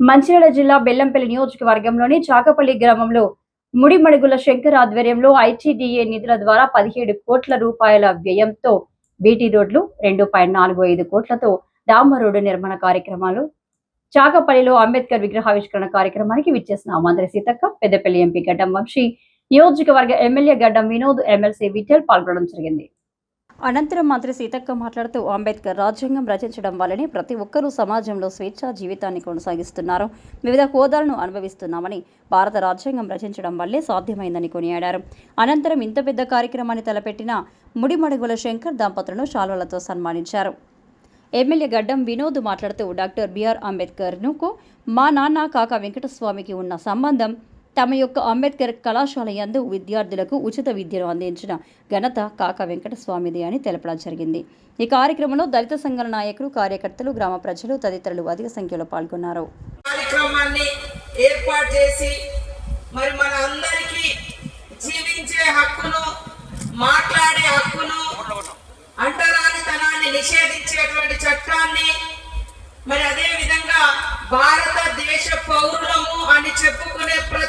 మంచిర్యాల జిల్లా బెల్లంపల్లి నియోజకవర్గంలోని చాకపల్లి గ్రామంలో ముడిమడుగుల శంకర్ ఆధ్వర్యంలో ఐటీడీఏ నిధుల ద్వారా పదిహేడు కోట్ల రూపాయల వ్యయంతో బీటీ రోడ్లు రెండు పాయింట్ నాలుగు ఐదు కోట్లతో డాంబర్ రోడ్డు నిర్మాణ కార్యక్రమాలు చాకపల్లిలో అంబేద్కర్ విగ్రహావిష్కరణ కార్యక్రమానికి విచ్చేసిన మంత్రి సీతక్క పెద్దపల్లి ఎంపీ గడ్డం వంశీ నియోజకవర్గ ఎమ్మెల్యే గడ్డం వినోద్ ఎమ్మెల్సీ విఠల్ పాల్గొనడం జరిగింది. అనంతరం మంత్రి సీతక్క మాట్లాడుతూ అంబేద్కర్ రాజ్యాంగం రచించడం వల్లనే ప్రతి ఒక్కరూ సమాజంలో స్వేచ్ఛా జీవితాన్ని కొనసాగిస్తున్నారు. వివిధ హోదాలను అనుభవిస్తున్నామని భారత రాజ్యాంగం రచించడం వల్లే సాధ్యమైందని కొనియాడారు. అనంతరం ఇంత పెద్ద కార్యక్రమాన్ని తలపెట్టిన ముడిమడుగుల శంకర్ దంపతులను శాల్వలతో సన్మానించారు. ఎమ్మెల్యే గడ్డం వినోద్ మాట్లాడుతూ డాక్టర్ బిఆర్ అంబేద్కర్నుకు మా నాన్న కాక వెంకటస్వామికి ఉన్న సంబంధం తమ యొక్క అంబేద్కర్ కళాశాల యందు విద్యార్థులకు ఉచిత విద్యను అందించిన ఘనత కాక వెంకటస్వామిది అని తెలపడం జరిగింది. ఈ కార్యక్రమంలో దళిత సంఘాల నాయకులు కార్యకర్తలు గ్రామ ప్రజలు తదితరులు అధిక సంఖ్యలో పాల్గొన్నారు. కార్యక్రమాన్ని ఏర్పాటు చేసి మరి మన అందరికీ జీవించే హక్కును మాట్లాడే హక్కును అంటరానితనాన్ని నిషేధించేటువంటి చట్టాన్ని మరి అదే విధంగా భారతదేశ పౌరులము అని చెప్పుకునే ప్రతి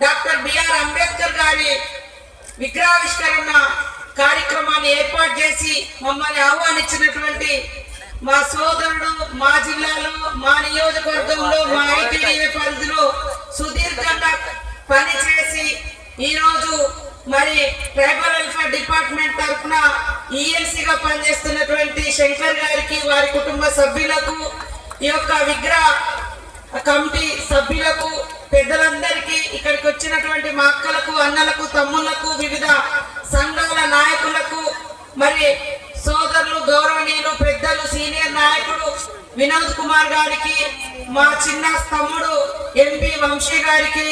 డాక్టర్ బిఆర్ అంబేద్కర్ గారి విగ్రహావిష్కరణ కార్యక్రమాన్ని ఏర్పాటు చేసి మమ్మల్ని ఆహ్వానించినటువంటి మా సోదరుడు మా జిల్లాలో మా నియోజకవర్గంలో మా ఐటీడీఏ పరిధిలో సుదీర్ఘంగా పనిచేసి ఈరోజు మరి ట్రైబల్ వెల్ఫేర్ డిపార్ట్మెంట్ తరఫున ఈఎల్సీగా పనిచేస్తున్నటువంటి శంకర్ గారికి వారి కుటుంబ సభ్యులకు ఈ యొక్క విగ్రహ కమిటీ సభ్యులకు పెద్దలందరికీ ఇక్కడికి వచ్చినటువంటి మా అక్కలకు అన్నలకు తమ్ముళ్ళకు వివిధ సంఘాల నాయకులకు మరి సోదరులు గౌరవనీయులు పెద్దలు సీనియర్ నాయకుడు వినోద్ కుమార్ గారికి మా చిన్న తమ్ముడు ఎంపీ వంశీ గారికి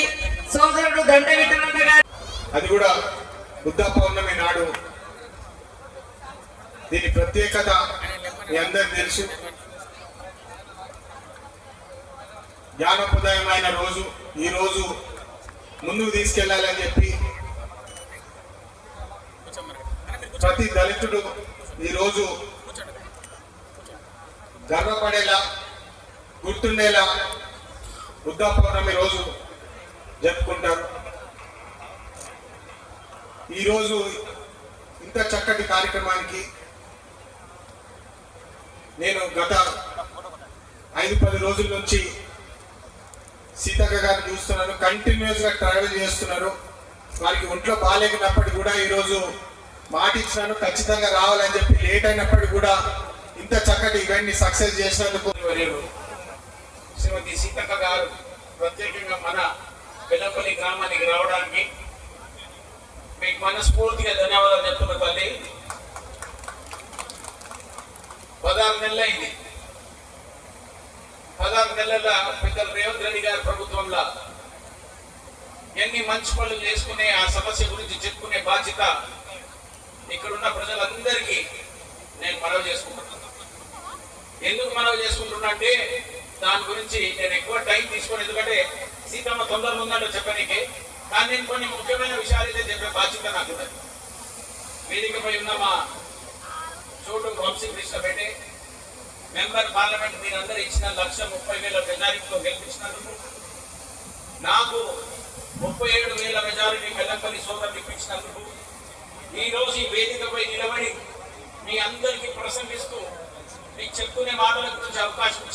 సోదరుడు దండ విఠలన్న గారి అది కూడా బుద్ధ పౌర్ణమి నాడు. దీని ప్రత్యేకత మీ అందరు తెలుసు. జ్ఞానప్రదాయమైన రోజు. ఈరోజు ముందుకు తీసుకెళ్ళాలని చెప్పి ప్రతి దళితుడు ఈ రోజు గర్వపడేలా గుర్తుండేలా బుద్ధ పౌర్ణమి రోజు జరుపుకుంటారు. ఈరోజు ఇంత చక్కటి కార్యక్రమానికి నేను గత ఐదు పది రోజుల నుంచి సీతక్క గారిని చూస్తున్నాను కంటిన్యూస్గా ట్రావెల్ చేస్తున్నారు. వారికి ఒంట్లో బాగాలేనప్పటికీ కూడా ఈరోజు మాట ఇచ్చినాను ఖచ్చితంగా రావాలని చెప్పి లేట్ అయినప్పటికీ కూడా ఇంత చక్కటి ఈవెంట్ని సక్సెస్ చేసినందుకు శ్రీమతి సీతక్క గారు ప్రత్యేకంగా మన బెల్లపల్లి గ్రామానికి రావడానికి మీకు మనస్ఫూర్తిగా ధన్యవాదాలు చెప్తున్న తల్లి. పదహారు నెలలైంది. పదహారు నెలల పెద్దలు రేవంత్ రెడ్డి గారి ప్రభుత్వంలో ఎన్ని మంచి పనులు చేసుకునే ఆ సమస్య గురించి చెప్పుకునే బాధ్యత ఇక్కడున్న ప్రజలందరికీ నేను మనవి చేసుకుంటున్నాను ఎందుకు మనవి చేసుకుంటున్నా అంటే దాని గురించి నేను ఎక్కువ టైం తీసుకోను. ఎందుకంటే సీతమ్మ తొందరగా ఉందంటే చెప్పనీకి. కానీ నేను కొన్ని ముఖ్యమైన విషయాలు అయితే చెప్పే బాధ్యత నాకు వేదికపై ఉన్న మా మెంబర్ పార్లమెంట్ మీరందరూ ఇచ్చిన లక్ష ముప్పై వేల మెజారిటీలో గెలిపించినందుకు నాకు ముప్పై ఏడు వేల మెజారిటీ వెల్లంపల్లి సోదరులు ఇప్పించినందుకు ఈ రోజు ఈ వేదికపై నిలబడి మీ అందరికీ ప్రసంగిస్తూ మీకు చెప్పుకునే మాటల గురించి అవకాశం ఇచ్చిన